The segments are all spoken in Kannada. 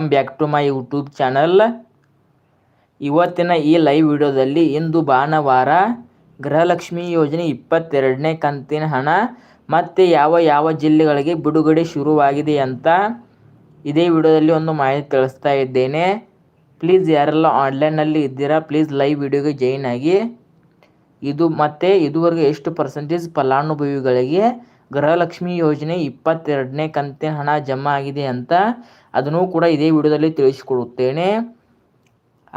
Back to my YouTube channel ಇವತ್ತಿನ ಈ ಲೈವ್ ವಿಡಿಯೋದಲ್ಲಿ ಇಂದು ಭಾನುವಾರ ಗೃಹಲಕ್ಷ್ಮಿ ಯೋಜನೆ ಇಪ್ಪತ್ತೆರಡನೇ ಕಂತಿನ ಹಣ ಮತ್ತು ಯಾವ ಯಾವ ಜಿಲ್ಲೆಗಳಿಗೆ ಬಿಡುಗಡೆ ಶುರುವಾಗಿದೆ ಅಂತ ಇದೇ ವಿಡಿಯೋದಲ್ಲಿ ಒಂದು ಮಾಹಿತಿ ತಿಳಿಸ್ತಾ ಇದ್ದೇನೆ. ಪ್ಲೀಸ್ ಯಾರೆಲ್ಲ ಆನ್ಲೈನಲ್ಲಿ ಇದ್ದೀರಾ ಪ್ಲೀಸ್ ಲೈವ್ ವಿಡಿಯೋಗೆ ಜಾಯಿನ್ ಆಗಿ. ಇದು ಮತ್ತು ಇದುವರೆಗೆ ಎಷ್ಟು ಪರ್ಸೆಂಟೇಜ್ ಫಲಾನುಭವಿಗಳಿಗೆ ಗೃಹಲಕ್ಷ್ಮಿ ಯೋಜನೆ ಇಪ್ಪತ್ತೆರಡನೇ ಕಂತಿನ ಹಣ ಜಮಾ ಆಗಿದೆ ಅಂತ ಅದನ್ನು ಕೂಡ ಇದೇ ವಿಡಿಯೋದಲ್ಲಿ ತಿಳಿಸಿಕೊಡುತ್ತೇನೆ.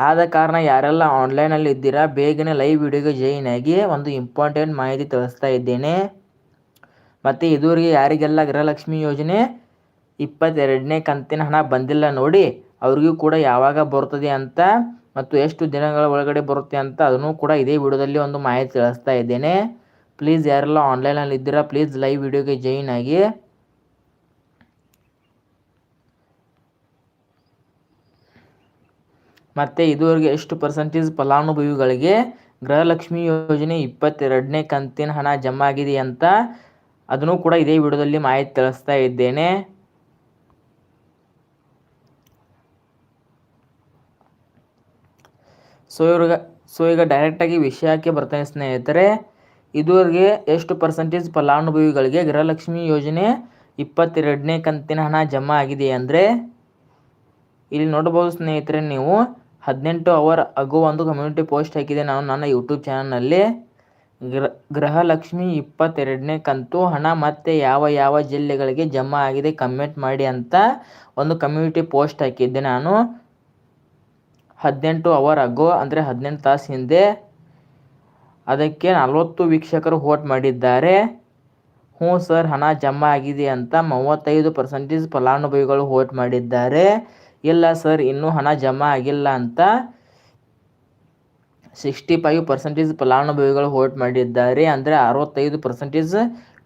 ಆದ ಕಾರಣ ಯಾರೆಲ್ಲ ಆನ್ಲೈನಲ್ಲಿ ಇದ್ದೀರಾ, ಬೇಗನೆ ಲೈವ್ ವಿಡಿಯೋಗೆ ಜಾಯಿನ್ ಆಗಿ ಒಂದು ಇಂಪಾರ್ಟೆಂಟ್ ಮಾಹಿತಿ ತಿಳಿಸ್ತಾ ಇದ್ದೇನೆ. ಮತ್ತು ಇದುವರೆಗೆ ಯಾರಿಗೆಲ್ಲ ಗೃಹಲಕ್ಷ್ಮಿ ಯೋಜನೆ ಇಪ್ಪತ್ತೆರಡನೇ ಕಂತಿನ ಹಣ ಬಂದಿಲ್ಲ ನೋಡಿ, ಅವ್ರಿಗೂ ಕೂಡ ಯಾವಾಗ ಬರ್ತದೆ ಅಂತ ಮತ್ತು ಎಷ್ಟು ದಿನಗಳ ಒಳಗಡೆ ಬರುತ್ತೆ ಅಂತ ಅದನ್ನು ಕೂಡ ಇದೇ ವಿಡಿಯೋದಲ್ಲಿ ಒಂದು ಮಾಹಿತಿ ತಿಳಿಸ್ತಾ ಇದ್ದೇನೆ. ಪ್ಲೀಸ್ ಯಾರೆಲ್ಲ ಆನ್ಲೈನಲ್ಲಿ ಇದ್ದೀರಾ ಪ್ಲೀಸ್ ಲೈವ್ ವಿಡಿಯೋಗೆ ಜಾಯಿನ್ ಆಗಿ. ಮತ್ತು ಇದುವರೆಗೆ ಎಷ್ಟು ಪರ್ಸೆಂಟೇಜ್ ಫಲಾನುಭವಿಗಳಿಗೆ ಗೃಹಲಕ್ಷ್ಮಿ ಯೋಜನೆ ಇಪ್ಪತ್ತೆರಡನೇ ಕಂತಿನ ಹಣ ಜಮಾ ಆಗಿದೆ ಅಂತ ಅದನ್ನು ಕೂಡ ಇದೇ ವಿಡಿಯೋದಲ್ಲಿ ಮಾಹಿತಿ ತಿಳಿಸ್ತಾ ಇದ್ದೇನೆ. ಸೊ, ಇವ್ರಿಗೆ, ಸೊ, ಈಗ ಡೈರೆಕ್ಟಾಗಿ ವಿಷಯಕ್ಕೆ ಬರ್ತಾನೆ ಸ್ನೇಹಿತರೆ, ಇದುವರೆಗೆ ಎಷ್ಟು ಪರ್ಸೆಂಟೇಜ್ ಫಲಾನುಭವಿಗಳಿಗೆ ಗೃಹಲಕ್ಷ್ಮಿ ಯೋಜನೆ ಇಪ್ಪತ್ತೆರಡನೇ ಕಂತಿನ ಹಣ ಜಮಾ ಆಗಿದೆ ಅಂದರೆ, ಇಲ್ಲಿ ನೋಡ್ಬೋದು ಸ್ನೇಹಿತರೆ ನೀವು ಹದಿನೆಂಟು ಅವರ್ ಅಗೋ ಒಂದು ಕಮ್ಯುನಿಟಿ ಪೋಸ್ಟ್ ಹಾಕಿದೆ. ನಾನು ನನ್ನ ಯೂಟ್ಯೂಬ್ ಚಾನಲ್ನಲ್ಲಿ ಗೃಹ ಗೃಹಲಕ್ಷ್ಮಿ ಇಪ್ಪತ್ತೆರಡನೇ ಕಂತು ಹಣ ಮತ್ತು ಯಾವ ಯಾವ ಜಿಲ್ಲೆಗಳಿಗೆ ಜಮಾ ಆಗಿದೆ ಕಮೆಂಟ್ ಮಾಡಿ ಅಂತ ಒಂದು ಕಮ್ಯುನಿಟಿ ಪೋಸ್ಟ್ ಹಾಕಿದ್ದೆ. ನಾನು ಹದಿನೆಂಟು ಅವರ್ ಅಗೋ ಅಂದರೆ ಹದಿನೆಂಟು ತಾಸು ಹಿಂದೆ ಅದಕ್ಕೆ ನಲವತ್ತು ವೀಕ್ಷಕರು ವೋಟ್ ಮಾಡಿದ್ದಾರೆ. ಹ್ಞೂ ಸರ್, ಹಣ ಜಮಾ ಆಗಿದೆ ಅಂತ ಮೂವತ್ತೈದು ಪರ್ಸೆಂಟೇಜ್ ಫಲಾನುಭವಿಗಳು ವೋಟ್ ಮಾಡಿದ್ದಾರೆ. ಇಲ್ಲ ಸರ್, ಇನ್ನೂ ಹಣ ಜಮಾ ಆಗಿಲ್ಲ ಅಂತ ಸಿಕ್ಸ್ಟಿ ಫೈವ್ ಪರ್ಸೆಂಟೇಜ್ ಫಲಾನುಭವಿಗಳು ವೋಟ್ ಮಾಡಿದ್ದಾರೆ. ಅಂದರೆ ಅರವತ್ತೈದು ಪರ್ಸೆಂಟೇಜ್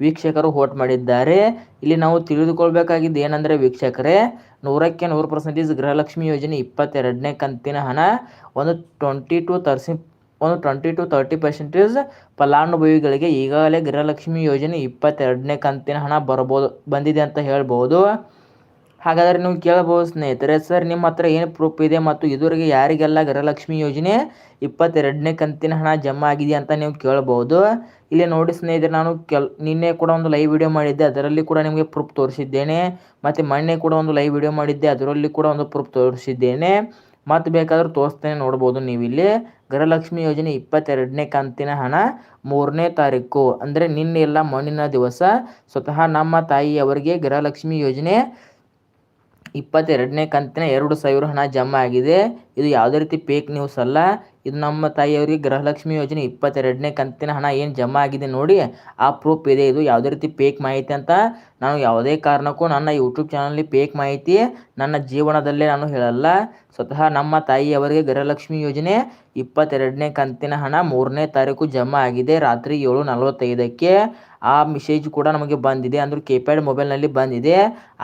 ವೀಕ್ಷಕರು ವೋಟ್ ಮಾಡಿದ್ದಾರೆ. ಇಲ್ಲಿ ನಾವು ತಿಳಿದುಕೊಳ್ಬೇಕಾಗಿದ್ದು ಏನಂದರೆ ವೀಕ್ಷಕರೇ, ನೂರಕ್ಕೆ ನೂರು ಪರ್ಸೆಂಟೇಜ್ ಗೃಹಲಕ್ಷ್ಮಿ ಯೋಜನೆ ಇಪ್ಪತ್ತೆರಡನೇ ಕಂತಿನ ಹಣ, ಒಂದು ಟ್ವೆಂಟಿ ಟು ತರ್ಸಿ ಒಂದು ಟ್ವೆಂಟಿ ಟು ತರ್ಟಿ ಪರ್ಸೆಂಟೇಜ್ ಫಲಾನುಭವಿಗಳಿಗೆ ಈಗಾಗಲೇ ಗೃಹಲಕ್ಷ್ಮಿ ಯೋಜನೆ ಇಪ್ಪತ್ತೆರಡನೇ ಕಂತಿನ ಹಣ ಬರ್ಬೋದು, ಬಂದಿದೆ ಅಂತ ಹೇಳ್ಬೋದು. ಹಾಗಾದರೆ ನೀವು ಕೇಳಬಹುದು ಸ್ನೇಹಿತರೆ, ಸರ್ ನಿಮ್ಮ ಹತ್ರ ಏನು ಪ್ರೂಫ್ ಇದೆ ಮತ್ತು ಇದುವರೆಗೆ ಯಾರಿಗೆಲ್ಲ ಗೃಹಲಕ್ಷ್ಮಿ ಯೋಜನೆ ಇಪ್ಪತ್ತೆರಡನೇ ಕಂತಿನ ಹಣ ಜಮಾ ಆಗಿದೆ ಅಂತ ನೀವು ಕೇಳಬಹುದು ಇಲ್ಲಿ ನೋಡಿ ಸ್ನೇಹಿತರೆ, ನಾನು ಕೆಲ್, ನಿನ್ನೆ ಕೂಡ ಒಂದು ಲೈವ್ ವಿಡಿಯೋ ಮಾಡಿದ್ದೆ, ಅದರಲ್ಲಿ ಕೂಡ ನಿಮಗೆ ಪ್ರೂಫ್ ತೋರಿಸಿದ್ದೇನೆ. ಮತ್ತು ಮೊನ್ನೆ ಕೂಡ ಒಂದು ಲೈವ್ ವಿಡಿಯೋ ಮಾಡಿದ್ದೆ, ಅದರಲ್ಲಿ ಕೂಡ ಒಂದು ಪ್ರೂಫ್ ತೋರಿಸಿದ್ದೇನೆ. ಮತ್ತು ಬೇಕಾದರೂ ತೋರಿಸ್ತೇನೆ, ನೋಡ್ಬೋದು ನೀವು ಇಲ್ಲಿ ಗೃಹಲಕ್ಷ್ಮಿ ಯೋಜನೆ ಇಪ್ಪತ್ತೆರಡನೇ ಕಂತಿನ ಹಣ ಮೂರನೇ ತಾರೀಕು, ಅಂದರೆ ನಿನ್ನೆ ಎಲ್ಲ ಮಣ್ಣಿನ ದಿವಸ. ಸ್ವತಃ ನಮ್ಮ ತಾಯಿಯವರಿಗೆ ಗೃಹಲಕ್ಷ್ಮಿ ಯೋಜನೆ ಇಪ್ಪತ್ತೆರಡನೇ ಕಂತಿನ ಎರಡು ಸಾವಿರ ಹಣ ಜಮಾ ಆಗಿದೆ. ಇದು ಯಾವುದೇ ರೀತಿ ಫೇಕ್ ನ್ಯೂಸ್ ಅಲ್ಲ. ಇದು ನಮ್ಮ ತಾಯಿಯವರಿಗೆ ಗೃಹಲಕ್ಷ್ಮಿ ಯೋಜನೆ ಇಪ್ಪತ್ತೆರಡನೇ ಕಂತಿನ ಹಣ ಏನು ಜಮಾ ಆಗಿದೆ ನೋಡಿ. ಆ ಪ್ರೂಫ್ ಇದೆ. ಇದು ಯಾವುದೇ ರೀತಿ ಫೇಕ್ ಮಾಹಿತಿ ಅಂತ ನಾನು ಯಾವುದೇ ಕಾರಣಕ್ಕೂ ನನ್ನ ಯೂಟ್ಯೂಬ್ ಚಾನಲ್ಲಿ ಫೇಕ್ ಮಾಹಿತಿ ನನ್ನ ಜೀವನದಲ್ಲೇ ನಾನು ಹೇಳಲ್ಲ. ಸ್ವತಃ ನಮ್ಮ ತಾಯಿಯವರಿಗೆ ಗೃಹಲಕ್ಷ್ಮಿ ಯೋಜನೆ ಇಪ್ಪತ್ತೆರಡನೇ ಕಂತಿನ ಹಣ ಮೂರನೇ ತಾರೀಕು ಜಮಾ ಆಗಿದೆ. ರಾತ್ರಿ ಏಳು ನಲವತ್ತೈದಕ್ಕೆ. ಆ ಮೆಸೇಜ್ ಕೂಡ ನಮಗೆ ಬಂದಿದೆ. ಅಂದ್ರೆ ಕೀಪ್ಯಾಡ್ ಮೊಬೈಲ್ನಲ್ಲಿ ಬಂದಿದೆ.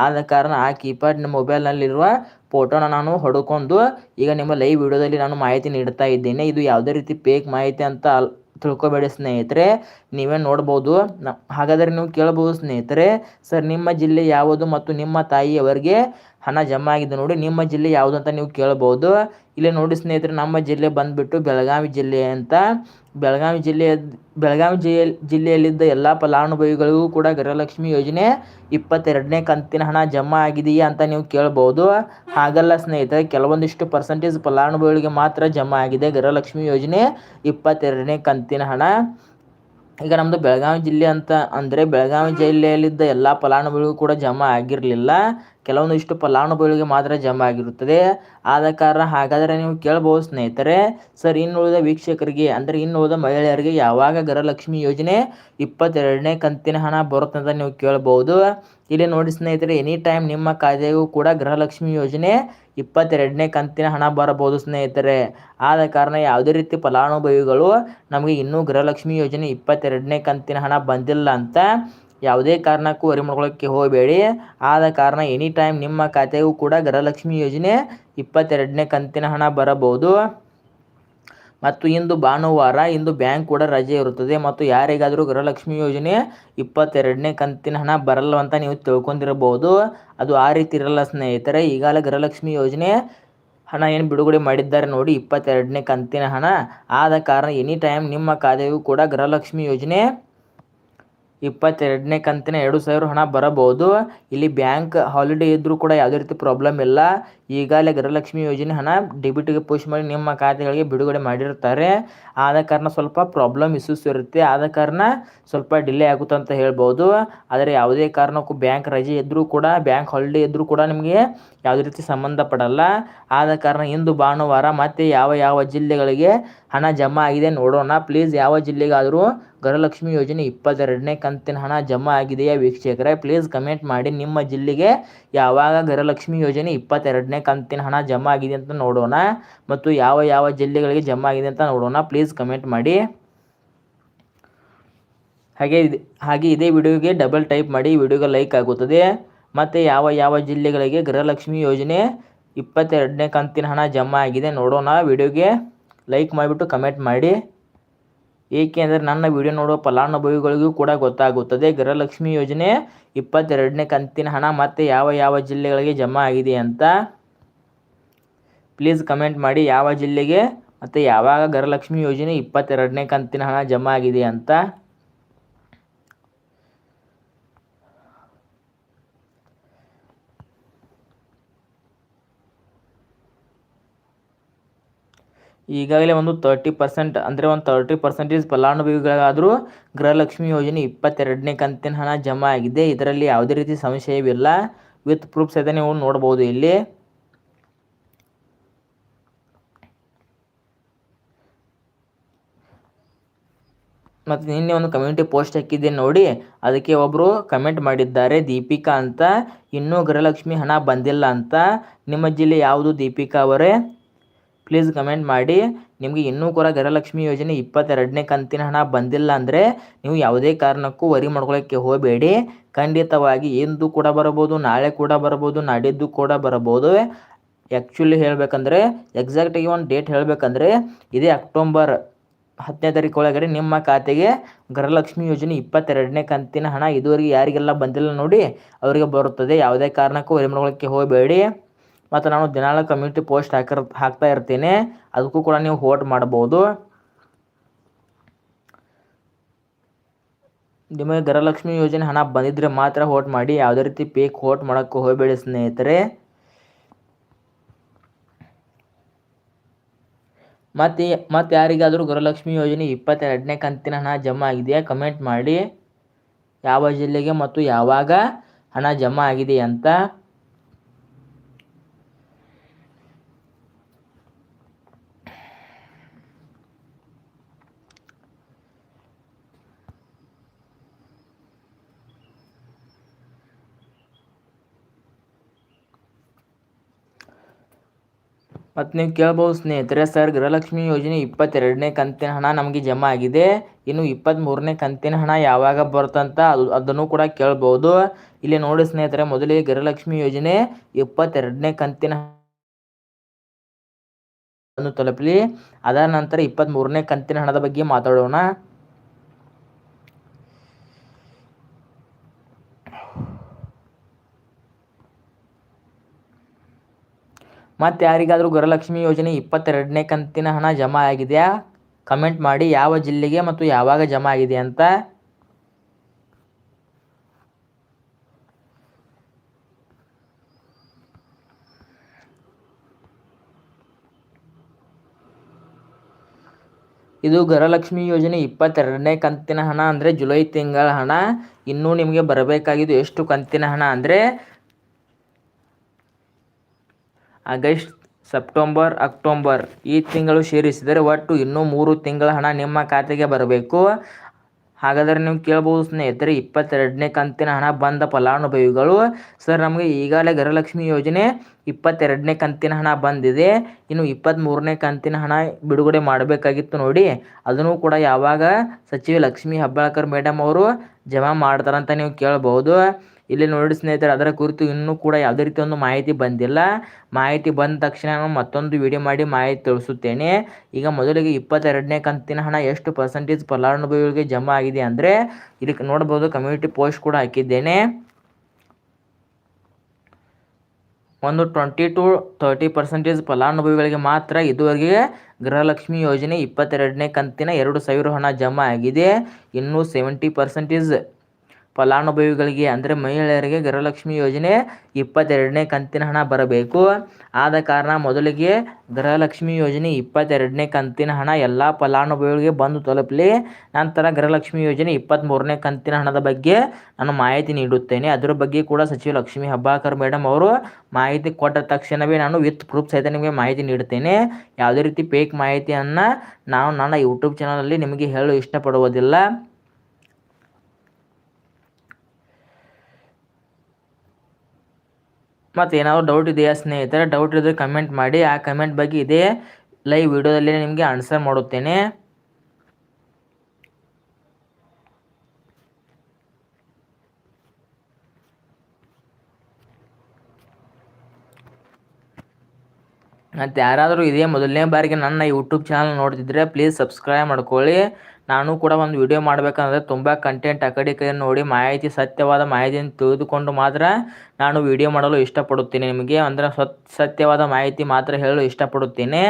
ಆದ ಕಾರಣ ಆ ಕೀಪ್ಯಾಡ್ ಮೊಬೈಲ್ನಲ್ಲಿರುವ ಫೋಟೋನ ನಾನು ಹೊಡ್ಕೊಂಡು ಈಗ ನಿಮ್ಮ ಲೈವ್ ವಿಡಿಯೋದಲ್ಲಿ ನಾನು ಮಾಹಿತಿ ನೀಡ್ತಾ ಇದ್ದೇನೆ. ಇದು ಯಾವುದೇ ರೀತಿ ಫೇಕ್ ಮಾಹಿತಿ ಅಂತ ತಿಳ್ಕೊಬೇಡಿ ಸ್ನೇಹಿತರೆ. ನೀವೇ ನೋಡ್ಬೋದು. ಹಾಗಾದರೆ ನೀವು ಕೇಳ್ಬೋದು ಸ್ನೇಹಿತರೆ. ಸರ್, ನಿಮ್ಮ ಜಿಲ್ಲೆ ಯಾವುದು ಮತ್ತು ನಿಮ್ಮ ತಾಯಿಯವರಿಗೆ ಹಣ ಜಮಾ ಆಗಿದೆ ನೋಡಿ ನಿಮ್ಮ ಜಿಲ್ಲೆ ಯಾವುದು ಅಂತ ನೀವು ಕೇಳ್ಬೋದು. ಇಲ್ಲಿ ನೋಡಿ ಸ್ನೇಹಿತರೆ, ನಮ್ಮ ಜಿಲ್ಲೆ ಬಂದುಬಿಟ್ಟು ಬೆಳಗಾವಿ ಜಿಲ್ಲೆ ಅಂತ. ಬೆಳಗಾವಿ ಜಿಲ್ಲೆಯ ಬೆಳಗಾವಿ ಜಿಲ್ಲೆ ಜಿಲ್ಲೆಯಲ್ಲಿದ್ದ ಎಲ್ಲ ಫಲಾನುಭವಿಗಳಿಗೂ ಕೂಡ ಗೃಹಲಕ್ಷ್ಮಿ ಯೋಜನೆ ಇಪ್ಪತ್ತೆರಡನೇ ಕಂತಿನ ಹಣ ಜಮಾ ಆಗಿದೆಯಾ ಅಂತ ನೀವು ಕೇಳ್ಬೋದು. ಹಾಗಲ್ಲ ಸ್ನೇಹಿತರೆ, ಕೆಲವೊಂದಿಷ್ಟು ಪರ್ಸೆಂಟೇಜ್ ಫಲಾನುಭವಿಗಳಿಗೆ ಮಾತ್ರ ಜಮಾ ಆಗಿದೆ ಗೃಹಲಕ್ಷ್ಮಿ ಯೋಜನೆ ಇಪ್ಪತ್ತೆರಡನೇ ಕಂತಿನ ಹಣ. ಈಗ ನಮ್ಮದು ಬೆಳಗಾವಿ ಜಿಲ್ಲೆ ಅಂತ ಅಂದರೆ, ಬೆಳಗಾವಿ ಜಿಲ್ಲೆಯಲ್ಲಿದ್ದ ಎಲ್ಲ ಫಲಾನುಭವಿಗಳು ಕೂಡ ಜಮಾ ಆಗಿರಲಿಲ್ಲ. ಕೆಲವೊಂದಿಷ್ಟು ಫಲಾನುಭವಿಗಳಿಗೆ ಮಾತ್ರ ಜಮಾ ಆಗಿರುತ್ತದೆ. ಆದ ಕಾರಣ ಹಾಗಾದರೆ ನೀವು ಕೇಳ್ಬೋದು ಸ್ನೇಹಿತರೆ, ಸರ್, ಇನ್ನುಳಿದ ವೀಕ್ಷಕರಿಗೆ, ಅಂದರೆ ಇನ್ನುಳಿದ ಮಹಿಳೆಯರಿಗೆ ಯಾವಾಗ ಗೃಹಲಕ್ಷ್ಮಿ ಯೋಜನೆ ಇಪ್ಪತ್ತೆರಡನೇ ಕಂತಿನ ಹಣ ಬರುತ್ತೆ ಅಂತ ನೀವು ಕೇಳಬಹುದು. ಇಲ್ಲಿ ನೋಡಿ ಸ್ನೇಹಿತರೆ, ಎನಿ ಟೈಮ್ ನಿಮ್ಮ ಖಾತೆಗೂ ಕೂಡ ಗೃಹಲಕ್ಷ್ಮಿ ಯೋಜನೆ ಇಪ್ಪತ್ತೆರಡನೇ ಕಂತಿನ ಹಣ ಬರಬಹುದು ಸ್ನೇಹಿತರೆ. ಆದ ಕಾರಣ ಯಾವುದೇ ರೀತಿ ಫಲಾನುಭವಿಗಳು ನಮಗೆ ಇನ್ನೂ ಗೃಹಲಕ್ಷ್ಮಿ ಯೋಜನೆ ಇಪ್ಪತ್ತೆರಡನೇ ಕಂತಿನ ಹಣ ಬಂದಿಲ್ಲ ಅಂತ ಯಾವುದೇ ಕಾರಣಕ್ಕೂ ವರಿ ಮಾಡ್ಕೊಳ್ಳೋಕ್ಕೆ ಹೋಗಬೇಡಿ. ಆದ ಕಾರಣ ಎನಿ ಟೈಮ್ ನಿಮ್ಮ ಖಾತೆಗೂ ಕೂಡ ಗೃಹಲಕ್ಷ್ಮಿ ಯೋಜನೆ ಇಪ್ಪತ್ತೆರಡನೇ ಕಂತಿನ ಹಣ ಬರಬಹುದು. ಮತ್ತು ಇಂದು ಭಾನುವಾರ ಇಂದು ಬ್ಯಾಂಕ್ ಕೂಡ ರಜೆ ಇರುತ್ತದೆ ಮತ್ತು ಯಾರಿಗಾದರೂ ಗೃಹಲಕ್ಷ್ಮಿ ಯೋಜನೆ ಇಪ್ಪತ್ತೆರಡನೇ ಕಂತಿನ ಹಣ ಬರಲ್ಲ ಅಂತ ನೀವು ತಿಳ್ಕೊಂಡಿರಬಹುದು. ಅದು ಆ ರೀತಿ ಇರಲ್ಲ ಸ್ನೇಹಿತರೆ. ಈಗಾಗಲೇ ಗೃಹಲಕ್ಷ್ಮಿ ಯೋಜನೆ ಹಣ ಏನು ಬಿಡುಗಡೆ ಮಾಡಿದ್ದಾರೆ ನೋಡಿ, ಇಪ್ಪತ್ತೆರಡನೇ ಕಂತಿನ ಹಣ. ಆದ ಕಾರಣ ಎನಿ ಟೈಮ್ ನಿಮ್ಮ ಖಾತೆಗೂ ಕೂಡ ಗೃಹಲಕ್ಷ್ಮಿ ಯೋಜನೆ ಇಪ್ಪತ್ತೆರಡನೇ ಕಂತಿನ ಎರಡು ಸಾವಿರ ಹಣ ಬರಬಹುದು. ಇಲ್ಲಿ ಬ್ಯಾಂಕ್ ಹಾಲಿಡೇ ಇದ್ದರೂ ಕೂಡ ಯಾವುದೇ ರೀತಿ ಪ್ರಾಬ್ಲಮ್ ಇಲ್ಲ. ಈಗಾಗಲೇ ಗೃಹಲಕ್ಷ್ಮಿ ಯೋಜನೆ ಹಣ ಡೆಬಿಟ್ಗೆ ಪೋಸ್ಟ್ ಮಾಡಿ ನಿಮ್ಮ ಖಾತೆಗಳಿಗೆ ಬಿಡುಗಡೆ ಮಾಡಿರ್ತಾರೆ ಆದ ಕಾರಣ ಸ್ವಲ್ಪ ಪ್ರಾಬ್ಲಮ್ ಇಶ್ಯೂಸ್ ಇರುತ್ತೆ. ಆದ ಕಾರಣ ಸ್ವಲ್ಪ ಡಿಲೇ ಆಗುತ್ತೆ ಅಂತ ಹೇಳ್ಬೋದು. ಆದರೆ ಯಾವುದೇ ಕಾರಣಕ್ಕೂ ಬ್ಯಾಂಕ್ ರಜೆ ಇದ್ದರೂ ಕೂಡ, ಬ್ಯಾಂಕ್ ಹಾಲಿಡೇ ಇದ್ದರೂ ಕೂಡ ನಿಮಗೆ ಯಾವುದೇ ರೀತಿ ಸಂಬಂಧಪಡಲ್ಲ ಆದ ಕಾರಣ ಇಂದು ಭಾನುವಾರ ಮತ್ತೆ ಯಾವ ಯಾವ ಜಿಲ್ಲೆಗಳಿಗೆ ಹಣ ಜಮಾ ಆಗಿದೆ ನೋಡೋಣ. ಪ್ಲೀಸ್ ಯಾವ ಜಿಲ್ಲೆಗಾದರೂ ಗೃಹಲಕ್ಷ್ಮಿ ಯೋಜನೆ ಇಪ್ಪತ್ತೆರಡನೇ ಕಂತಿನ ಹಣ ಜಮಾ ಆಗಿದೆಯಾ ವೀಕ್ಷಕರೇ? ಪ್ಲೀಸ್ ಕಮೆಂಟ್ ಮಾಡಿ ನಿಮ್ಮ ಜಿಲ್ಲೆಗೆ ಯಾವಾಗ ಗೃಹಲಕ್ಷ್ಮಿ ಯೋಜನೆ ಇಪ್ಪತ್ತೆರಡನೇ ಕಂತಿನ ಹಣ ಜಮಾ ಆಗಿದೆ ಅಂತ ನೋಡೋಣ ಮತ್ತು ಯಾವ ಯಾವ ಜಿಲ್ಲೆಗಳಿಗೆ ಜಮಾ ಆಗಿದೆ ಅಂತ ನೋಡೋಣ. ಪ್ಲೀಸ್ ಕಮೆಂಟ್ ಮಾಡಿ. ಹಾಗೆ ಹಾಗೆ ಇದೇ ವಿಡಿಯೋಗೆ ಡಬಲ್ ಟೈಪ್ ಮಾಡಿ ವಿಡಿಯೋಗೆ ಲೈಕ್ ಆಗುತ್ತದೆ. ಮತ್ತು ಯಾವ ಯಾವ ಜಿಲ್ಲೆಗಳಿಗೆ ಗೃಹಲಕ್ಷ್ಮಿ ಯೋಜನೆ ಇಪ್ಪತ್ತೆರಡನೇ ಕಂತಿನ ಹಣ ಜಮಾ ಆಗಿದೆ ನೋಡೋಣ. ವಿಡಿಯೋಗೆ ಲೈಕ್ ಮಾಡಿಬಿಟ್ಟು ಕಮೆಂಟ್ ಮಾಡಿ. ಏಕೆಂದರೆ ನನ್ನ ವಿಡಿಯೋ ನೋಡುವ ಫಲಾನುಭವಿಗಳಿಗೂ ಕೂಡ ಗೊತ್ತಾಗುತ್ತದೆ. ಗೃಹಲಕ್ಷ್ಮಿ ಯೋಜನೆ ಇಪ್ಪತ್ತೆರಡನೇ ಕಂತಿನ ಹಣ ಮತ್ತು ಯಾವ ಯಾವ ಜಿಲ್ಲೆಗಳಿಗೆ ಜಮಾ ಆಗಿದೆ ಅಂತ. ಪ್ಲೀಸ್ ಕಮೆಂಟ್ ಮಾಡಿ ಯಾವ ಜಿಲ್ಲೆಗೆ ಮತ್ತು ಯಾವಾಗ ಗೃಹಲಕ್ಷ್ಮಿ ಯೋಜನೆ ಇಪ್ಪತ್ತೆರಡನೇ ಕಂತಿನ ಹಣ ಜಮಾ ಆಗಿದೆ ಅಂತ. ಈಗಾಗಲೇ ಒಂದು ತರ್ಟಿ ಪರ್ಸೆಂಟ್ ಅಂದರೆ ಒಂದು ತರ್ಟಿ ಪರ್ಸೆಂಟೇಜ್ ಫಲಾನುಭವಿಗಳಾದರೂ ಗೃಹಲಕ್ಷ್ಮಿ ಯೋಜನೆ ಇಪ್ಪತ್ತೆರಡನೇ ಕಂತಿನ ಹಣ ಜಮಾ ಆಗಿದೆ. ಇದರಲ್ಲಿ ಯಾವುದೇ ರೀತಿ ಸಂಶಯವಿಲ್ಲ. ವಿತ್ ಪ್ರೂಫ್ ಸಹಿತ ನೀವು ನೋಡ್ಬೋದು ಇಲ್ಲಿ. ಮತ್ತು ನಿನ್ನೆ ಒಂದು ಕಮ್ಯುನಿಟಿ ಪೋಸ್ಟ್ ಹಾಕಿದ್ದೆ ನೋಡಿ, ಅದಕ್ಕೆ ಒಬ್ಬರು ಕಮೆಂಟ್ ಮಾಡಿದ್ದಾರೆ, ದೀಪಿಕಾ ಅಂತ, ಇನ್ನೂ ಗೃಹಲಕ್ಷ್ಮಿ ಹಣ ಬಂದಿಲ್ಲ ಅಂತ, ನಿಮ್ಮ ಜಿಲ್ಲೆ ಯಾವುದು ದೀಪಿಕಾ ಅವರೇ? ಪ್ಲೀಸ್ ಕಮೆಂಟ್ ಮಾಡಿ, ನಿಮಗೆ ಇನ್ನೂ ಕೂಡ ಗೃಹಲಕ್ಷ್ಮಿ ಯೋಜನೆ ಇಪ್ಪತ್ತೆರಡನೇ ಕಂತಿನ ಹಣ ಬಂದಿಲ್ಲ ಅಂದರೆ, ನೀವು ಯಾವುದೇ ಕಾರಣಕ್ಕೂ ವರಿ ಮಾಡ್ಕೊಳ್ಳೋಕ್ಕೆ ಹೋಗಬೇಡಿ. ಖಂಡಿತವಾಗಿ ಇಂದು ಕೂಡ ಬರಬಹುದು, ನಾಳೆ ಕೂಡ ಬರ್ಬೋದು ನಾಡಿದ್ದು ಕೂಡ ಬರಬಹುದು. ಆ್ಯಕ್ಚುಲಿ ಹೇಳಬೇಕಂದ್ರೆ ಎಕ್ಸಾಕ್ಟಾಗಿ ಒಂದು ಡೇಟ್ ಹೇಳಬೇಕಂದ್ರೆ, ಇದೇ ಅಕ್ಟೋಂಬರ್ ಹತ್ತನೇ ತಾರೀಕು ಒಳಗಡೆ ನಿಮ್ಮ ಖಾತೆಗೆ ಗೃಹಲಕ್ಷ್ಮಿ ಯೋಜನೆ ಇಪ್ಪತ್ತೆರಡನೇ ಕಂತಿನ ಹಣ ಇದುವರೆಗೆ ಯಾರಿಗೆಲ್ಲ ಬಂದಿಲ್ಲ ನೋಡಿ, ಅವರಿಗೆ ಬರುತ್ತದೆ. ಯಾವುದೇ ಕಾರಣಕ್ಕೂ ವರಿ ಮಾಡ್ಕೊಳ್ಳೋಕ್ಕೆ ಹೋಗಬೇಡಿ. ಮತ್ತು ನಾನು ದಿನಾಲ ಕಮ್ಯುನಿಟಿ ಪೋಸ್ಟ್ ಹಾಕಿರ್, ಹಾಕ್ತಾ ಇರ್ತೀನಿ. ಅದಕ್ಕೂ ಕೂಡ ನೀವು ಹೋಟ್ ಮಾಡ್ಬೋದು. ನಿಮಗೆ ಗೃಹಲಕ್ಷ್ಮಿ ಯೋಜನೆ ಹಣ ಬಂದಿದ್ದರೆ ಮಾತ್ರ ಹೋಟ್ ಮಾಡಿ, ಯಾವುದೇ ರೀತಿ ಪೇಕ್ ಹೋಟ್ ಮಾಡೋಕ್ಕೆ ಹೋಗಬೇಡಿ ಸ್ನೇಹಿತರೆ. ಮತ್ತು ಮತ್ತು ಯಾರಿಗಾದರೂ ಗೃಹಲಕ್ಷ್ಮಿ ಯೋಜನೆ ಇಪ್ಪತ್ತೆರಡನೇ ಕಂತಿನ ಹಣ ಜಮಾ ಆಗಿದೆಯಾ? ಕಮೆಂಟ್ ಮಾಡಿ. ಯಾವ ಜಿಲ್ಲೆಗೆ ಮತ್ತು ಯಾವಾಗ ಹಣ ಜಮಾ ಆಗಿದೆ ಅಂತ ಮತ್ತು ನೀವು ಕೇಳ್ಬೋದು ಸ್ನೇಹಿತರೆ, ಸರ್ ಗೃಹಲಕ್ಷ್ಮಿ ಯೋಜನೆ ಇಪ್ಪತ್ತೆರಡನೇ ಕಂತಿನ ಹಣ ನಮಗೆ ಜಮಾ ಆಗಿದೆ. ಇನ್ನು ಇಪ್ಪತ್ತ್ಮೂರನೇ ಕಂತಿನ ಹಣ ಯಾವಾಗ ಬರುತ್ತಂತ ಅದು, ಅದನ್ನು ಕೂಡ ಕೇಳ್ಬೋದು. ಇಲ್ಲಿ ನೋಡಿ ಸ್ನೇಹಿತರೆ ಮೊದಲಿಗೆ ಗೃಹಲಕ್ಷ್ಮಿ ಯೋಜನೆ ಇಪ್ಪತ್ತೆರಡನೇ ಕಂತಿನ ತಲುಪಲಿ. ಅದಾದ ನಂತರ ಇಪ್ಪತ್ತ್ಮೂರನೇ ಕಂತಿನ ಹಣದ ಬಗ್ಗೆ ಮಾತಾಡೋಣ. ಮತ್ತು ಯಾರಿಗಾದರೂ ಗೃಹಲಕ್ಷ್ಮಿ ಯೋಜನೆ ಇಪ್ಪತ್ತೆರಡನೇ ಕಂತಿನ ಹಣ ಜಮಾ ಆಗಿದೆಯಾ? ಕಮೆಂಟ್ ಮಾಡಿ, ಯಾವ ಜಿಲ್ಲೆಗೆ ಮತ್ತು ಯಾವಾಗ ಜಮಾ ಆಗಿದೆ ಅಂತ? ಇದು ಗೃಹಲಕ್ಷ್ಮಿ ಯೋಜನೆ ಇಪ್ಪತ್ತೆರಡನೇ ಕಂತಿನ ಹಣ ಅಂದರೆ ಜುಲೈ ತಿಂಗಳ ಹಣ. ಇನ್ನೂ ನಿಮಗೆ ಬರಬೇಕಾಗಿದ್ದು ಎಷ್ಟು ಕಂತಿನ ಹಣ ಅಂದರೆ ಆಗಸ್ಟ್, ಸೆಪ್ಟೆಂಬರ್, ಅಕ್ಟೋಬರ್ ಈ ತಿಂಗಳು ಸೇರಿಸಿದರೆ ಒಟ್ಟು ಇನ್ನೂ ಮೂರು ತಿಂಗಳ ಹಣ ನಿಮ್ಮ ಖಾತೆಗೆ ಬರಬೇಕು. ಹಾಗಾದರೆ ನೀವು ಕೇಳ್ಬೋದು ಸ್ನೇಹಿತರೆ, ಇಪ್ಪತ್ತೆರಡನೇ ಕಂತಿನ ಹಣ ಬಂದ ಫಲಾನುಭವಿಗಳು. ಸರ್, ನಮಗೆ ಈಗಾಗಲೇ ಗೃಹಲಕ್ಷ್ಮಿ ಯೋಜನೆ ಇಪ್ಪತ್ತೆರಡನೇ ಕಂತಿನ ಹಣ ಬಂದಿದೆ. ಇನ್ನು ಇಪ್ಪತ್ತ್ಮೂರನೇ ಕಂತಿನ ಹಣ ಬಿಡುಗಡೆ ಮಾಡಬೇಕಾಗಿತ್ತು ನೋಡಿ. ಅದನ್ನು ಕೂಡ ಯಾವಾಗ ಸಚಿವೆ ಲಕ್ಷ್ಮೀ ಹೆಬ್ಬಾಳ್ಕರ್ ಮೇಡಮ್ ಅವರು ಜಮಾ ಮಾಡ್ತಾರಂತ ನೀವು ಕೇಳ್ಬೋದು ಇಲ್ಲಿ ನೋಡಿ ಸ್ನೇಹಿತರೆ, ಅದರ ಕುರಿತು ಇನ್ನೂ ಕೂಡ ಯಾವುದೇ ರೀತಿ ಒಂದು ಮಾಹಿತಿ ಬಂದಿಲ್ಲ. ಮಾಹಿತಿ ಬಂದ ತಕ್ಷಣ ನಾನು ಮತ್ತೊಂದು ವಿಡಿಯೋ ಮಾಡಿ ಮಾಹಿತಿ ತಿಳಿಸುತ್ತೇನೆ. ಈಗ ಮೊದಲಿಗೆ ಇಪ್ಪತ್ತೆರಡನೇ ಕಂತಿನ ಹಣ ಎಷ್ಟು ಪರ್ಸೆಂಟೇಜ್ ಫಲಾನುಭವಿಗಳಿಗೆ ಜಮಾ ಆಗಿದೆ ಅಂದರೆ ಇಲ್ಲಿ ನೋಡ್ಬೋದು ಕಮ್ಯುನಿಟಿ ಪೋಸ್ಟ್ ಕೂಡ ಹಾಕಿದ್ದೇನೆ. ಒಂದು ಟ್ವೆಂಟಿ ಟು ತರ್ಟಿ ಪರ್ಸೆಂಟೇಜ್ ಫಲಾನುಭವಿಗಳಿಗೆ ಮಾತ್ರ ಇದುವರೆಗೆ ಗೃಹಲಕ್ಷ್ಮಿ ಯೋಜನೆ ಇಪ್ಪತ್ತೆರಡನೇ ಕಂತಿನ ಎರಡು ಸಾವಿರ ಹಣ ಜಮಾ ಆಗಿದೆ. ಇನ್ನೂ ಸೆವೆಂಟಿ ಪರ್ಸೆಂಟೇಜ್ ಫಲಾನುಭವಿಗಳಿಗೆ, ಅಂದರೆ ಮಹಿಳೆಯರಿಗೆ ಗೃಹಲಕ್ಷ್ಮಿ ಯೋಜನೆ ಇಪ್ಪತ್ತೆರಡನೇ ಕಂತಿನ ಹಣ ಬರಬೇಕು. ಆದ ಕಾರಣ ಮೊದಲಿಗೆ ಗೃಹಲಕ್ಷ್ಮಿ ಯೋಜನೆ ಇಪ್ಪತ್ತೆರಡನೇ ಕಂತಿನ ಹಣ ಎಲ್ಲ ಫಲಾನುಭವಿಗಳಿಗೆ ಬಂದು ತಲುಪಲಿ. ನಂತರ ಗೃಹಲಕ್ಷ್ಮಿ ಯೋಜನೆ ಇಪ್ಪತ್ತ್ಮೂರನೇ ಕಂತಿನ ಹಣದ ಬಗ್ಗೆ ನಾನು ಮಾಹಿತಿ ನೀಡುತ್ತೇನೆ. ಅದರ ಬಗ್ಗೆ ಕೂಡ ಸಚಿವ ಲಕ್ಷ್ಮೀ ಹಬ್ಬಾಕರ್ ಮೇಡಮ್ ಅವರು ಮಾಹಿತಿ ಕೊಟ್ಟ ತಕ್ಷಣವೇ ನಾನು ವಿತ್ ಪ್ರೂಫ್ ಸಹಿತ ನಿಮಗೆ ಮಾಹಿತಿ ನೀಡುತ್ತೇನೆ. ಯಾವುದೇ ರೀತಿ ಫೇಕ್ ಮಾಹಿತಿಯನ್ನು ನಾನು ನನ್ನ ಯೂಟ್ಯೂಬ್ ಚಾನಲಲ್ಲಿ ನಿಮಗೆ ಹೇಳಲು ಇಷ್ಟಪಡುವುದಿಲ್ಲ. ಮತ್ತು ಏನಾದರೂ ಡೌಟ್ ಇದೆಯಾ ಸ್ನೇಹಿತರೆ? ಡೌಟ್ ಇದ್ದರೆ ಕಮೆಂಟ್ ಮಾಡಿ. ಆ ಕಮೆಂಟ್ ಬಗ್ಗೆ ಇದೇ ಲೈವ್ ವಿಡಿಯೋದಲ್ಲಿ ನಿಮಗೆ ಆನ್ಸರ್ ಮಾಡುತ್ತೇನೆ. ಮತ್ತು ಯಾರಾದರೂ ಇದೇ ಮೊದಲನೇ ಬಾರಿಗೆ ನನ್ನ ಯೂಟ್ಯೂಬ್ ಚಾನಲ್ ನೋಡ್ತಿದ್ರೆ ಪ್ಲೀಸ್ ಸಬ್ಸ್ಕ್ರೈಬ್ ಮಾಡ್ಕೊಳ್ಳಿ. ನಾನು ಕೂಡ ಒಂದು ವಿಡಿಯೋ ಮಾಡಬೇಕಂದ್ರೆ ತುಂಬ ಕಂಟೆಂಟ್ ಆ ಕಡೆ ಕಡೆ ನೋಡಿ ಮಾಹಿತಿ, ಸತ್ಯವಾದ ಮಾಹಿತಿಯನ್ನು ತಿಳಿದುಕೊಂಡು ಮಾತ್ರ ನಾನು ವಿಡಿಯೋ ಮಾಡಲು ಇಷ್ಟಪಡುತ್ತೇನೆ. ನಿಮಗೆ ಅಂದರೆ ಸತ್ ಸತ್ಯವಾದ ಮಾಹಿತಿ ಮಾತ್ರ ಹೇಳಲು ಇಷ್ಟಪಡುತ್ತೇನೆ.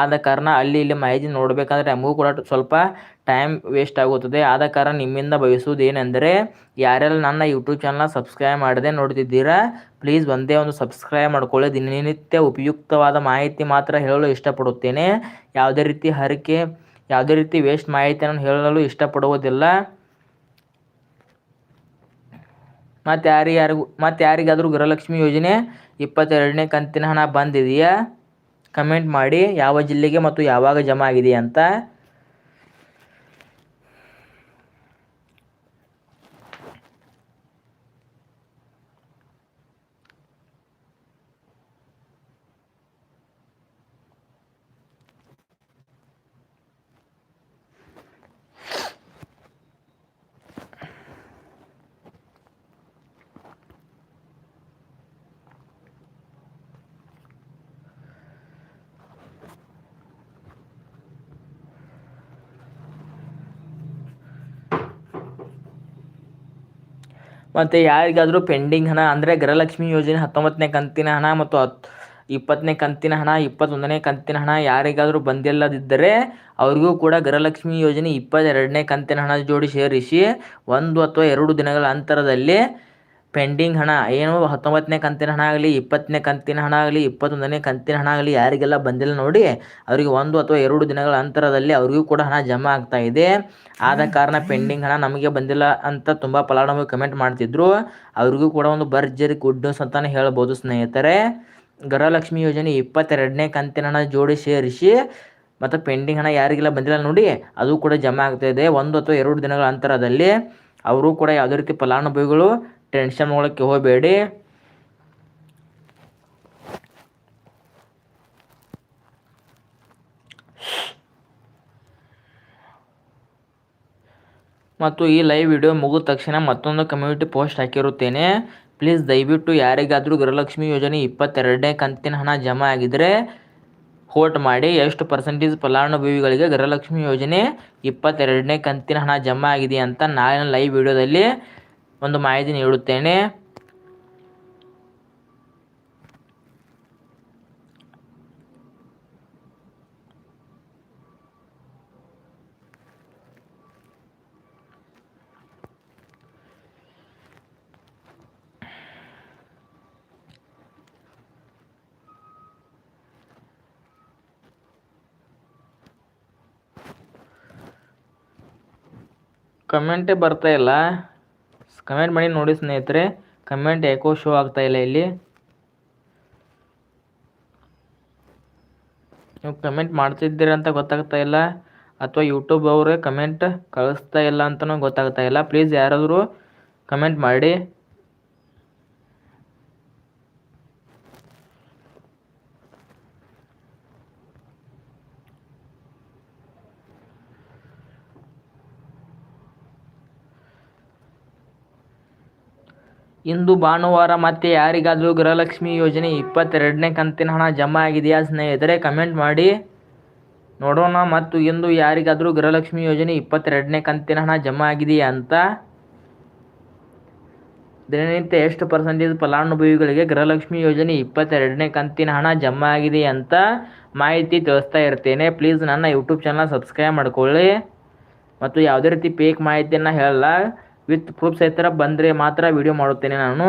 ಆದ ಕಾರಣ ಅಲ್ಲಿ ಇಲ್ಲಿ ಮಾಹಿತಿ ನೋಡಬೇಕಂದ್ರೆ ನಮಗೂ ಕೂಡ ಸ್ವಲ್ಪ ಟೈಮ್ ವೇಸ್ಟ್ ಆಗುತ್ತದೆ. ಆದ ಕಾರಣ ನಿಮ್ಮಿಂದ ಬಯಸುವುದೇನೆಂದರೆ ಯಾರೆಲ್ಲ ನನ್ನ ಯೂಟ್ಯೂಬ್ ಚಾನಲ್ನ ಸಬ್ಸ್ಕ್ರೈಬ್ ಮಾಡದೆ ನೋಡ್ತಿದ್ದೀರಾ ಪ್ಲೀಸ್ ಒಂದೇ ಒಂದು ಸಬ್ಸ್ಕ್ರೈಬ್ ಮಾಡ್ಕೊಳ್ಳಿ. ದಿನನಿತ್ಯ ಉಪಯುಕ್ತವಾದ ಮಾಹಿತಿ ಮಾತ್ರ ಹೇಳಲು ಇಷ್ಟಪಡುತ್ತೇನೆ. ಯಾವುದೇ ರೀತಿ ಹರಿಕೆ ಯಾವುದೇ ರೀತಿ ವೇಸ್ಟ್ ಮಾಹಿತಿಯನ್ನು ಹೇಳಲು ಇಷ್ಟಪಡುವುದಿಲ್ಲ. ಮತ್ತು ಯಾರಿಗಾರಿಗೂ ಮತ್ತು ಯಾರಿಗಾದರೂ ಗೃಹಲಕ್ಷ್ಮಿ ಯೋಜನೆ ಇಪ್ಪತ್ತೆರಡನೇ ಕಂತಿನ ಹಣ ಬಂದಿದೆಯಾ? ಕಮೆಂಟ್ ಮಾಡಿ, ಯಾವ ಜಿಲ್ಲೆಗೆ ಮತ್ತು ಯಾವಾಗ ಜಮಾ ಆಗಿದೆಯಾ ಅಂತ. ಮತ್ತು ಯಾರಿಗಾದರೂ ಪೆಂಡಿಂಗ್ ಹಣ, ಅಂದರೆ ಗೃಹಲಕ್ಷ್ಮಿ ಯೋಜನೆ ಹತ್ತೊಂಬತ್ತನೇ ಕಂತಿನ ಹಣ ಮತ್ತು ಹತ್ತು ಇಪ್ಪತ್ತನೇ ಕಂತಿನ ಹಣ, ಇಪ್ಪತ್ತೊಂದನೇ ಕಂತಿನ ಹಣ ಯಾರಿಗಾದರೂ ಬಂದಿಲ್ಲದಿದ್ದರೆ ಅವರಿಗೂ ಕೂಡ ಗೃಹಲಕ್ಷ್ಮಿ ಯೋಜನೆ ಇಪ್ಪತ್ತೆರಡನೇ ಕಂತಿನ ಹಣ ಜೋಡಿ ಸೇರಿಸಿ ಒಂದು ಅಥವಾ ಎರಡು ದಿನಗಳ ಅಂತರದಲ್ಲಿ ಪೆಂಡಿಂಗ್ ಹಣ, ಏನು ಹತ್ತೊಂಬತ್ತನೇ ಕಂತಿನ ಹಣ ಆಗಲಿ, ಇಪ್ಪತ್ತನೇ ಕಂತಿನ ಹಣ ಆಗಲಿ, ಇಪ್ಪತ್ತೊಂದನೇ ಕಂತಿನ ಹಣ ಆಗಲಿ ಯಾರಿಗೆಲ್ಲ ಬಂದಿಲ್ಲ ನೋಡಿ, ಅವರಿಗೆ ಒಂದು ಅಥವಾ ಎರಡು ದಿನಗಳ ಅಂತರದಲ್ಲಿ ಅವರಿಗೂ ಕೂಡ ಹಣ ಜಮಾ ಆಗ್ತಾ ಇದೆ. ಆದ ಕಾರಣ ಪೆಂಡಿಂಗ್ ಹಣ ನಮಗೆ ಬಂದಿಲ್ಲ ಅಂತ ತುಂಬ ಫಲಾನುಭವಿ ಕಮೆಂಟ್ ಮಾಡ್ತಿದ್ರು. ಅವರಿಗೂ ಕೂಡ ಒಂದು ಭರ್ಜರಿ ಗುಡ್ ನ್ಯೂಸ್ ಅಂತಲೇ ಹೇಳ್ಬೋದು ಸ್ನೇಹಿತರೆ. ಗೃಹಲಕ್ಷ್ಮಿ ಯೋಜನೆ ಇಪ್ಪತ್ತೆರಡನೇ ಕಂತಿನ ಹಣ ಜೋಡಿ ಸೇರಿಸಿ, ಮತ್ತು ಪೆಂಡಿಂಗ್ ಹಣ ಯಾರಿಗೆಲ್ಲ ಬಂದಿಲ್ಲ ನೋಡಿ, ಅದು ಕೂಡ ಜಮಾ ಆಗ್ತಾ ಇದೆ. ಒಂದು ಅಥವಾ ಎರಡು ದಿನಗಳ ಅಂತರದಲ್ಲಿ, ಅವರು ಕೂಡ ಯಾವುದೇ ರೀತಿ ಫಲಾನುಭವಿಗಳು ಟೆನ್ಷನ್ ಮಾಡೋಕ್ಕೆ ಹೋಗಬೇಡಿ. ಮತ್ತು ಈ ಲೈವ್ ವಿಡಿಯೋ ಮುಗಿದ ತಕ್ಷಣ ಮತ್ತೊಂದು ಕಮ್ಯುನಿಟಿ ಪೋಸ್ಟ್ ಹಾಕಿರುತ್ತೇನೆ. ಪ್ಲೀಸ್ ದಯವಿಟ್ಟು ಯಾರಿಗಾದರೂ ಗೃಹಲಕ್ಷ್ಮಿ ಯೋಜನೆ ಇಪ್ಪತ್ತೆರಡನೇ ಕಂತಿನ ಹಣ ಜಮಾ ಆಗಿದರೆ ಹೋಟ್ ಮಾಡಿ. ಎಷ್ಟು ಪರ್ಸೆಂಟೇಜ್ ಫಲಾನುಭವಿಗಳಿಗೆ ಗೃಹಲಕ್ಷ್ಮಿ ಯೋಜನೆ ಇಪ್ಪತ್ತೆರಡನೇ ಕಂತಿನ ಹಣ ಜಮಾ ಆಗಿದೆ ಅಂತ ನಾಳಿನ ಲೈವ್ ವಿಡಿಯೋದಲ್ಲಿ ಒಂದು ಮಾಹಿತಿ ನೀಡುತ್ತೇನೆ ಕಮೆಂಟೇ ಬರ್ತಾ ಇಲ್ಲ. ಕಮೆಂಟ್ ಮಾಡಿ ನೋಡಿ ಸ್ನೇಹಿತರೆ. ಕಮೆಂಟ್ ಯಾಕೋ ಶೋ ಆಗ್ತಾ ಇಲ್ಲ ಇಲ್ಲಿ. ನೀವು ಕಮೆಂಟ್ ಮಾಡ್ತಿದ್ದೀರ ಅಂತ ಗೊತ್ತಾಗ್ತಾ ಇಲ್ಲ. ಅಥವಾ ಯೂಟ್ಯೂಬ್ ಅವರೇ ಕಮೆಂಟ್ ಕಳಿಸ್ತಾ ಇಲ್ಲ ಅಂತಲೂ ಗೊತ್ತಾಗ್ತಾ ಇಲ್ಲ. ಪ್ಲೀಸ್ ಯಾರಾದರೂ ಕಮೆಂಟ್ ಮಾಡಿ. ಇಂದು ಭಾನುವಾರ ಮತ್ತೆ ಯಾರಿಗಾದರೂ ಗೃಹಲಕ್ಷ್ಮಿ ಯೋಜನೆ ಇಪ್ಪತ್ತೆರಡನೇ ಕಂತಿನ ಹಣ ಜಮಾ ಆಗಿದೆಯಾ ಸ್ನೇಹಿತರೆ ಕಮೆಂಟ್ ಮಾಡಿ. ನೋಡೋಣ ಮತ್ತು ಇಂದು ಯಾರಿಗಾದರೂ ಗೃಹಲಕ್ಷ್ಮಿ ಯೋಜನೆ ಇಪ್ಪತ್ತೆರಡನೇ ಕಂತಿನ ಹಣ ಜಮಾ ಆಗಿದೆಯಾ ಅಂತ. ದಿನನಿತ್ಯ ಎಷ್ಟು ಪರ್ಸೆಂಟೇಜ್ ಫಲಾನುಭವಿಗಳಿಗೆ ಗೃಹಲಕ್ಷ್ಮಿ ಯೋಜನೆ ಇಪ್ಪತ್ತೆರಡನೇ ಕಂತಿನ ಹಣ ಜಮಾ ಆಗಿದೆ ಅಂತ ಮಾಹಿತಿ ತಿಳಿಸ್ತಾ ಇರ್ತೇನೆ. ಪ್ಲೀಸ್ ನನ್ನ ಯೂಟ್ಯೂಬ್ ಚಾನಲ್ ಸಬ್ಸ್ಕ್ರೈಬ್ ಮಾಡಿಕೊಳ್ಳಿ. ಮತ್ತು ಯಾವುದೇ ರೀತಿ ಪೇಕ್ ಮಾಹಿತಿಯನ್ನು ಹೇಳಲ್ಲ. ವಿತ್ ಪ್ರೂಫ್ ಸಹಿತ ಬಂದರೆ ಮಾತ್ರ ವಿಡಿಯೋ ಮಾಡುತ್ತೇನೆ ನಾನು.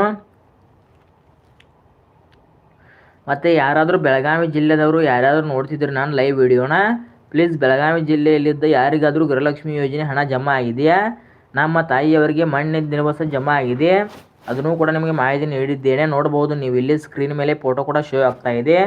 ಮತ್ತು ಯಾರಾದರೂ ಬೆಳಗಾವಿ ಜಿಲ್ಲೆದವರು ಯಾರಾದರೂ ನೋಡ್ತಿದ್ರು ನಾನು ಲೈವ್ ವಿಡಿಯೋನ ಪ್ಲೀಸ್ ಬೆಳಗಾವಿ ಜಿಲ್ಲೆಯಲ್ಲಿದ್ದ ಯಾರಿಗಾದರೂ ಗೃಹಲಕ್ಷ್ಮಿ ಯೋಜನೆ ಹಣ ಜಮಾ ಆಗಿದೆಯಾ? ನಮ್ಮ ತಾಯಿಯವರಿಗೆ ಮಣ್ಣಿನ ದಿನವಸ ಜಮಾ ಆಗಿದೆ. ಅದನ್ನು ಕೂಡ ನಿಮಗೆ ಮಾಹಿತಿ ನೀಡಿದ್ದೇನೆ. ನೋಡಬಹುದು ನೀವು ಇಲ್ಲಿ ಸ್ಕ್ರೀನ್ ಮೇಲೆ ಫೋಟೋ ಕೂಡ ಶೋ ಆಗ್ತಾ ಇದೆ.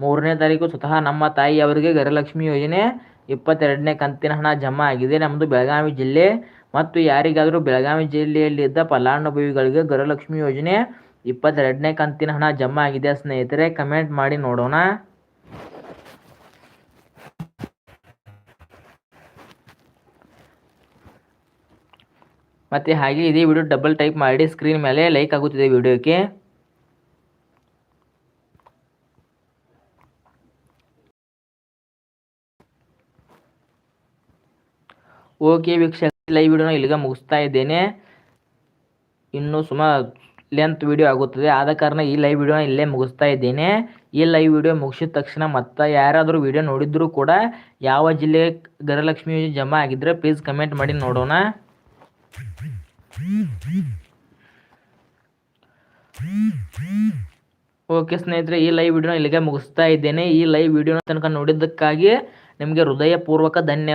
ಮೂರನೇ ತಾರೀಕು ಸ್ವತಃ ನಮ್ಮ ತಾಯಿಯವರಿಗೆ ಗೃಹಲಕ್ಷ್ಮಿ ಯೋಜನೆ ಇಪ್ಪತ್ತೆರಡನೇ ಕಂತಿನ ಹಣ ಜಮಾ ಆಗಿದೆ. ನಮ್ಮದು ಬೆಳಗಾವಿ ಜಿಲ್ಲೆ. ಮತ್ತು ಯಾರಿಗಾದರೂ ಬೆಳಗಾವಿ ಜಿಲ್ಲೆಯಲ್ಲಿದ್ದ ಫಲಾನುಭವಿಗಳಿಗೆ ಗೃಹಲಕ್ಷ್ಮಿ ಯೋಜನೆ ಇಪ್ಪತ್ತೆರಡನೇ ಕಂತಿನ ಹಣ ಜಮಾ ಆಗಿದೆ ಸ್ನೇಹಿತರೆ? ಕಮೆಂಟ್ ಮಾಡಿ ನೋಡೋಣ. ಮತ್ತು ಹಾಗೆ ಇದೇ ವಿಡಿಯೋ ಡಬಲ್ ಟೈಪ್ ಮಾಡಿ ಸ್ಕ್ರೀನ್ ಮೇಲೆ ಲೈಕ್ ಆಗುತ್ತಿದೆ ವಿಡಿಯೋಕ್ಕೆ. ಓಕೆ ವೀಕ್ಷಕ ಲೈವ್ ವಿಡಿಯೋನ ಇಲ್ಲಿಗೆ ಮುಗಿಸ್ತಾ ಇದ್ದೇನೆ. ಇನ್ನು ಸುಮಾರು ಲೆಂತ್ ವಿಡಿಯೋ ಆಗುತ್ತದೆ. ಆದ ಕಾರಣ ಈ ಲೈವ್ ವಿಡಿಯೋನ ಇಲ್ಲೇ ಮುಗಿಸ್ತಾ ಇದ್ದೇನೆ. ಈ ಲೈವ್ ವಿಡಿಯೋ ಮುಗಿಸಿದ ತಕ್ಷಣ ಮತ್ತೆ ಯಾರಾದರೂ ವಿಡಿಯೋ ನೋಡಿದರೂ ಕೂಡ ಯಾವ ಜಿಲ್ಲೆ ಗೃಹಲಕ್ಷ್ಮಿ ಜಮಾ ಆಗಿದ್ರೆ ಪ್ಲೀಸ್ ಕಮೆಂಟ್ ಮಾಡಿ ನೋಡೋಣ. ಓಕೆ ಸ್ನೇಹಿತರೆ, ಈ ಲೈವ್ ವಿಡಿಯೋನ ಇಲ್ಲಿಗೆ ಮುಗಿಸ್ತಾ ಇದ್ದೇನೆ. ಈ ಲೈವ್ ವಿಡಿಯೋನ ತನಕ ನೋಡಿದ್ದಕ್ಕಾಗಿ ನಿಮಗೆ ಹೃದಯಪೂರ್ವಕ ಧನ್ಯವಾದ.